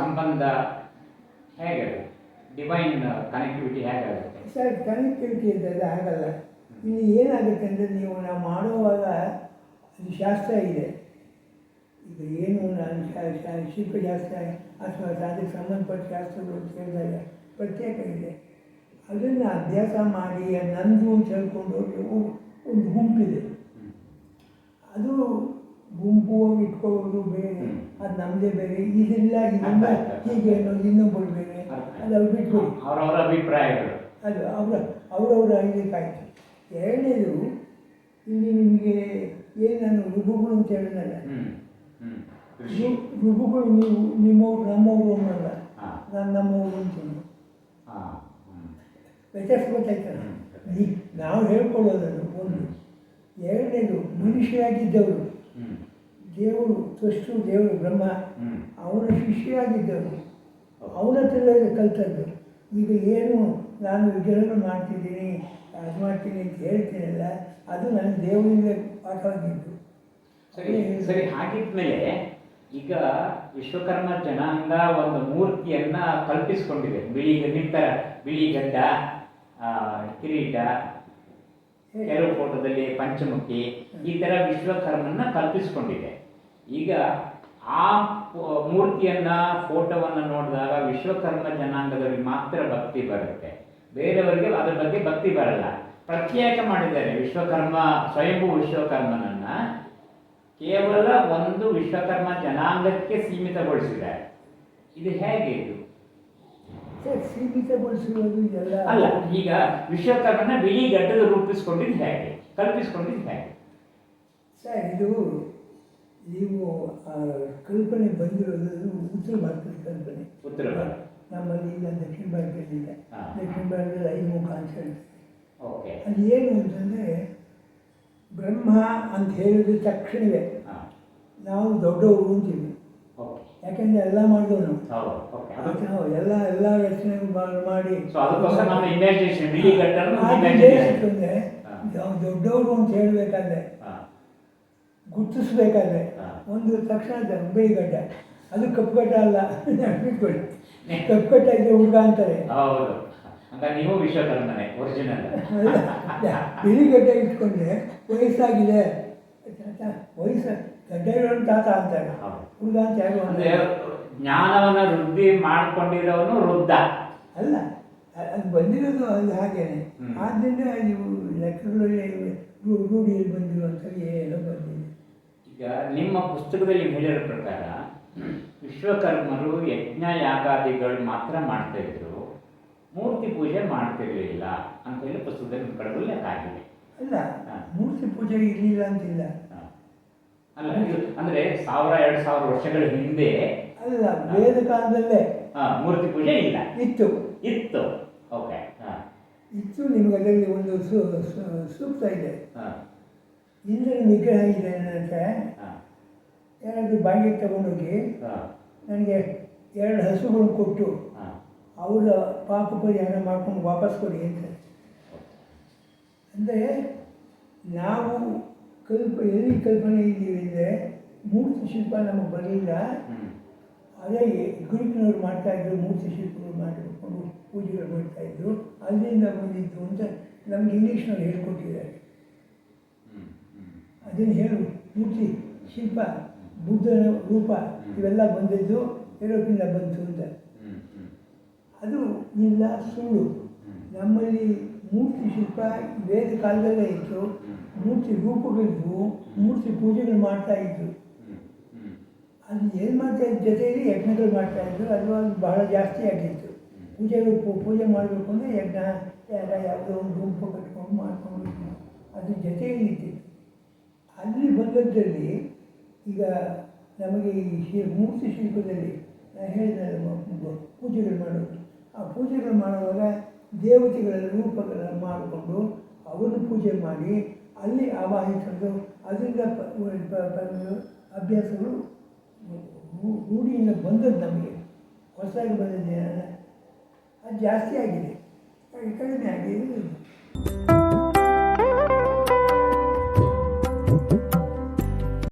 ಸಂಬಂಧ ಹೇಗೆ? Divine connectivity ಹೇಗಾಗುತ್ತೆ? ಸರ್ ಕನೆಕ್ಟಿವಿಟಿ ಇದ್ದದ್ದು ಆಗಲ್ಲ. ಇಲ್ಲಿ ಏನಾಗುತ್ತೆ ಅಂದರೆ ನೀವು ನಾವು ಮಾಡುವಾಗ ಅದು ಶಾಸ್ತ್ರ ಇದೆ. ಈಗ ಏನು ನಾನು ಶಿಲ್ಪಶಾಸ್ತ್ರ ಅಥವಾ ಅದಕ್ಕೆ ಸಂಬಂಧಪಟ್ಟ ಶಾಸ್ತ್ರಗಳು ಕೇಳಿದಾಗ ಪ್ರತ್ಯೇಕ ಇದೆ. ಅದನ್ನು ಅಭ್ಯಾಸ ಮಾಡಿ ನಂದು ಅಂತ ಹೇಳ್ಕೊಂಡು ಒಂದು ಗುಂಪಿದೆ. ಅದು ಗುಂಪು ಇಟ್ಕೊಳ್ಳೋದು ಬೇರೆ. ಅದು ನಮ್ಮದೇ ಬೇರೆ ಇದೆಲ್ಲ ಇದೆಲ್ಲ. ಹೀಗೆ ಅನ್ನೋದು ಇನ್ನೊಬ್ಬರು ಬೇರೆ. ಅದು ಅವ್ರು ಬಿಟ್ಕೊಡಿ ಅವರವರ ಅಭಿಪ್ರಾಯಗಳು. ಅದು ಅವರ ಅವರವರ ಇದಕ್ಕಾಯ್ತು ಎರಡನೇದು ಇಲ್ಲಿ ನಿಮಗೆ ಏನು ನಾನು ರುಬುಗಳು ಅಂತ ಹೇಳಿದಲ್ಲ ರುಬುಗಳು ನೀವು ನಿಮ್ಮವ್ರು ನಮ್ಮವರು ಅನ್ನಲ್ಲ. ನಾನು ನಮ್ಮವರು ಅಂತ ವ್ಯತ್ಯಾಸ ಗೊತ್ತಾಯ್ತಲ್ಲ? ನಾವು ಹೇಳ್ಕೊಳ್ಳೋದನ್ನು ಒಂದು. ಎರಡನೇದು ಮನುಷ್ಯರಾಗಿದ್ದವರು. ದೇವರು ತ್ವಷ್ಟು ದೇವರು ಬ್ರಹ್ಮ ಹ್ಮ್. ಅವನ ಶಿಷ್ಯರಾಗಿದ್ದವರು. ಅವನ ತಲೆಯಲ್ಲಿ ಕಲ್ತದ್ದು ಈಗ ಏನು ನಾನು ವಿಗ್ರಹಗಳು ಮಾಡ್ತಿದ್ದೀನಿ ಅದು ಮಾಡ್ತೀನಿ ಅಂತ ಹೇಳ್ತೀನಲ್ಲ ಅದು ನನ್ನ ದೇವರಿಂದ ಪಾಠವಾಗಿದ್ದು. ಸರಿ ಸರಿ ಹಾಗಿದ್ಮೇಲೆ ಈಗ ವಿಶ್ವಕರ್ಮ ಜನಾಂಗ ಒಂದು ಮೂರ್ತಿಯನ್ನ ಕಲ್ಪಿಸ್ಕೊಂಡಿದೆ. ಬಿಳಿ ನಿಂತರ ಬಿಳಿ ಗಡ್ಡ ಕಿರೀಟ ಕೆಲವು ಫೋಟೋದಲ್ಲಿ ಪಂಚಮುಖಿ ಈ ತರ ವಿಶ್ವಕರ್ಮನ ಕಲ್ಪಿಸ್ಕೊಂಡಿದೆ. ಈಗ ಆ ಮೂರ್ತಿಯನ್ನ ಫೋಟೋವನ್ನ ನೋಡಿದಾಗ ವಿಶ್ವಕರ್ಮ ಜನಾಂಗದವರಿಗೆ ಮಾತ್ರ ಭಕ್ತಿ ಬರುತ್ತೆ. ಬೇರೆಯವರಿಗೆ ಅದರ ಬಗ್ಗೆ ಭಕ್ತಿ ಬರಲ್ಲ. ಪ್ರತ್ಯೇಕ ಮಾಡಿದ್ದಾರೆ ವಿಶ್ವಕರ್ಮ ಸ್ವಯಂಭೂ ವಿಶ್ವಕರ್ಮನನ್ನ. ಕೇವಲ ಒಂದು ವಿಶ್ವಕರ್ಮ ಜನಾಂಗಕ್ಕೆ ಸೀಮಿತಗೊಳಿಸಿದ್ದಾರೆ. ಇದು ಹೇಗೆ ಇದು? ಅಲ್ಲ ಈಗ ವಿಶ್ವಕರ್ಮನ ಬಿಳಿ ಗಡ್ಡದ ರೂಪಿಸ್ಕೊಂಡಿದ್ದು ಹೇಗೆ? ಕಲ್ಪಿಸ್ಕೊಂಡಿದ್ದು ಹೇಗೆ? ಸರ್ ಇದು ನೀವು ಕಲ್ಪನೆ ಬಂದಿರೋದು ಉತ್ತರ ಭಾರತದ ಕಲ್ಪನೆ. ಉತ್ತರ ಭಾರತ. ನಮ್ಮಲ್ಲಿ ಈಗ ದಕ್ಷಿಣ ಭಾರತದಲ್ಲಿದೆ. ದಕ್ಷಿಣ ಭಾರತದಲ್ಲಿ ಐದು ಮುಖ ಅಂತ ಹೇಳ್ತಾರೆ. ಓಕೆ. ಅದು ಏನು ಅಂತಂದರೆ ಬ್ರಹ್ಮ ಅಂತ ಹೇಳಿದ ತಕ್ಷಣವೇ ನಾವು ದೊಡ್ಡವರು ಅಂತೀವಿ. ಯಾಕೆಂದರೆ ಎಲ್ಲ ಮಾಡಿದವು ನಾವು. ಎಲ್ಲ ಎಲ್ಲ ರಚನೆ ಮಾಡಿ. ನಾವು ದೊಡ್ಡವರು ಅಂತ ಹೇಳಬೇಕಾದ್ರೆ ಗುರುತಿಸ್ಬೇಕಾದ್ರೆ. ಒಂದು ತಕ್ಷಣ ಗಡ್ಡೆ. ಅದು ಕಪ್ಪುಗಡ್ಡ ಅಲ್ಲ ಬಿಟ್ಕೊಳ್ಳಿ ಕಪ್ಪು ಗಡ್ಡ ಇದ್ರೆ ಹುಡುಗ ಅಂತಾರೆ. ನೀವು ವಿಶ್ವಕರ್ಮನೆ ಒರಿಜಿನಲ್ ಅಲ್ಲ, ಗಟ್ಟೆ ಇಟ್ಕೊಂಡ್ರೆ ವಯಸ್ಸಾಗಿದೆ. ವಯಸ್ಸು ಗಡ್ಡೆ ಇರೋನು ತಾತ ಅಂತಾರೆ. ಹುಡುಗ ಅಂತ ಯಾರು ಅಂದ್ರೆ ಜ್ಞಾನವನ್ನು ವೃದ್ಧಿ ಮಾಡ್ಕೊಂಡಿರೋನು ವೃದ್ಧ. ಅಲ್ಲ ಅದು ಬಂದಿರೋದು ಅದು ಹಾಗೇನೆ. ಆದ್ದರಿಂದ ನೀವು ಲೆಕ್ಕಗಳಲ್ಲಿ ರೂಢಿಯಲ್ಲಿ ಬಂದಿರುವಂಥ ಏನೋ ಬಂದಿದೆ. ಈಗ ನಿಮ್ಮ ಪುಸ್ತಕದಲ್ಲಿ ಹೇಳಿರೋ ಪ್ರಕಾರ ವಿಶ್ವಕರ್ಮರು ಯಜ್ಞ ಯಾಗಾದಿಗಳು ಮಾತ್ರ ಮಾಡ್ತಾ ಇದ್ರು ಮೂರ್ತಿ ಪೂಜೆ ಮಾಡ್ತಿರ್ಲಿಲ್ಲ ಅಂತ ಹೇಳಿ ಪುಸ್ತಕದಲ್ಲಿ ನಿಮ್ಮ ಕಡೆ ಉಲ್ಲೇಖ ಆಗಿದೆ ಅಲ್ಲ. ಮೂರ್ತಿ ಪೂಜೆ ಇರಲಿಲ್ಲ ಅಂತಿಲ್ಲ. ಇಲ್ಲ ಅಲ್ಲ ಅಂದರೆ ಸಾವಿರ ಎರಡು ಸಾವಿರ ವರ್ಷಗಳ ಹಿಂದೆ ಅಲ್ಲ ವೇದ ಕಾಲದಲ್ಲೇ ಮೂರ್ತಿ ಪೂಜೆ ಇಲ್ಲ. ಇತ್ತು. ಇತ್ತು. ಓಕೆ. ಇತ್ತು ನಿಮಗೆ ಅದರಲ್ಲಿ ಒಂದು ಸೂಕ್ತ ಇದೆ. ಇಂದ್ರನ ವಿಗ್ರಹ ಇದೆ ಅಂತ ಯಾರಾದರೂ ಬಾಡಿಗೆ ತಗೊಂಡೋಗಿ ನನಗೆ ಎರಡು ಹಸುಗಳು ಕೊಟ್ಟು ಅವರ ಪಾಪ ಪರಿಹಾರ ಮಾಡ್ಕೊಂಡು ವಾಪಸ್ ಕೊಡಿ ಅಂತ. ಅಂದರೆ ನಾವು ಕಲ್ಪ ಎಲ್ಲಿ ಕಲ್ಪನೆ ಇದ್ದೀವಿ ಅಂದರೆ ಮೂರ್ತಿ ಶಿಲ್ಪ ನಮಗೆ ಬರಲಿಲ್ಲ. ಅದೇ ಗುರುಕಿನವ್ರು ಮಾಡ್ತಾ ಇದ್ದರು ಮೂರ್ತಿ ಶಿಲ್ಪಗಳು ಮಾಡಿಕೊಂಡು ಪೂಜೆಗಳು ಮಾಡ್ತಾ ಇದ್ರು. ಅಲ್ಲಿಂದ ಬಂದಿದ್ದು ಅಂತ ನಮ್ಗೆ ಇಂಗ್ಲೀಷ್ನಲ್ಲಿ ಹೇಳ್ಕೊಟ್ಟಿದ್ದಾರೆ. ಅದನ್ನು ಹೇಳು. ಮೂರ್ತಿ, ಶಿಲ್ಪ ಬುದ್ಧನ ರೂಪ ಇವೆಲ್ಲ ಬಂದಿದ್ದು ಯುರೋಪಿಂದ ಬಂತು ಅಂತ. ಅದು ಇಲ್ಲ, ಸುಳ್ಳು. ನಮ್ಮಲ್ಲಿ ಮೂರ್ತಿ, ಶಿಲ್ಪ ವೇದ ಕಾಲದಲ್ಲೇ ಇತ್ತು. ಮೂರ್ತಿ ರೂಪಗಳಿದ್ವು. ಮೂರ್ತಿ ಪೂಜೆಗಳು ಮಾಡ್ತಾ ಇದ್ರು. ಅದು ಏನು ಮಾಡ್ತಾ ಇದ್ದ ಜೊತೆಯಲ್ಲಿ ಯಜ್ಞಗಳು ಮಾಡ್ತಾ ಇದ್ರು. ಅದು ಅದು ಬಹಳ ಜಾಸ್ತಿ ಆಗಿತ್ತು. ಪೂಜೆಗಳು ಪೂಜೆ ಮಾಡಬೇಕು ಅಂದರೆ ಯಜ್ಞ, ಯಾರ ಯಾವುದೋ ಒಂದು ಗುಂಪು ಕಟ್ಕೊಂಡು ಮಾಡ್ಕೊಂಡು ಅದ್ರ ಜೊತೆಯಲ್ಲಿ ಇದ್ದಿತ್ತು. ಅಲ್ಲಿ ಬಂದದ್ದಲ್ಲಿ ಈಗ ನಮಗೆ ಈ ಶಿ ಮೂರ್ತಿ ಶಿಲ್ಪದಲ್ಲಿ ನಾನು ಹೇಳಿದ್ದೆ ಪೂಜೆಗಳು ಮಾಡೋದು. ಆ ಪೂಜೆಗಳು ಮಾಡುವಾಗ ದೇವತೆಗಳ ರೂಪಗಳನ್ನು ಮಾಡಿಕೊಂಡು ಅವನ್ನು ಪೂಜೆ ಮಾಡಿ ಅಲ್ಲಿ ಆವಾಹಿಸಲು ಅದರಿಂದ ಅಭ್ಯಾಸಗಳು ರೂಢಿಯಿಂದ ಬಂದದ್ದು ನಮಗೆ. ಹೊಸದಾಗಿ ಬಂದಿದೆ ಅದು ಜಾಸ್ತಿ ಆಗಿದೆ. ಕಡಿಮೆ ಆಗಿ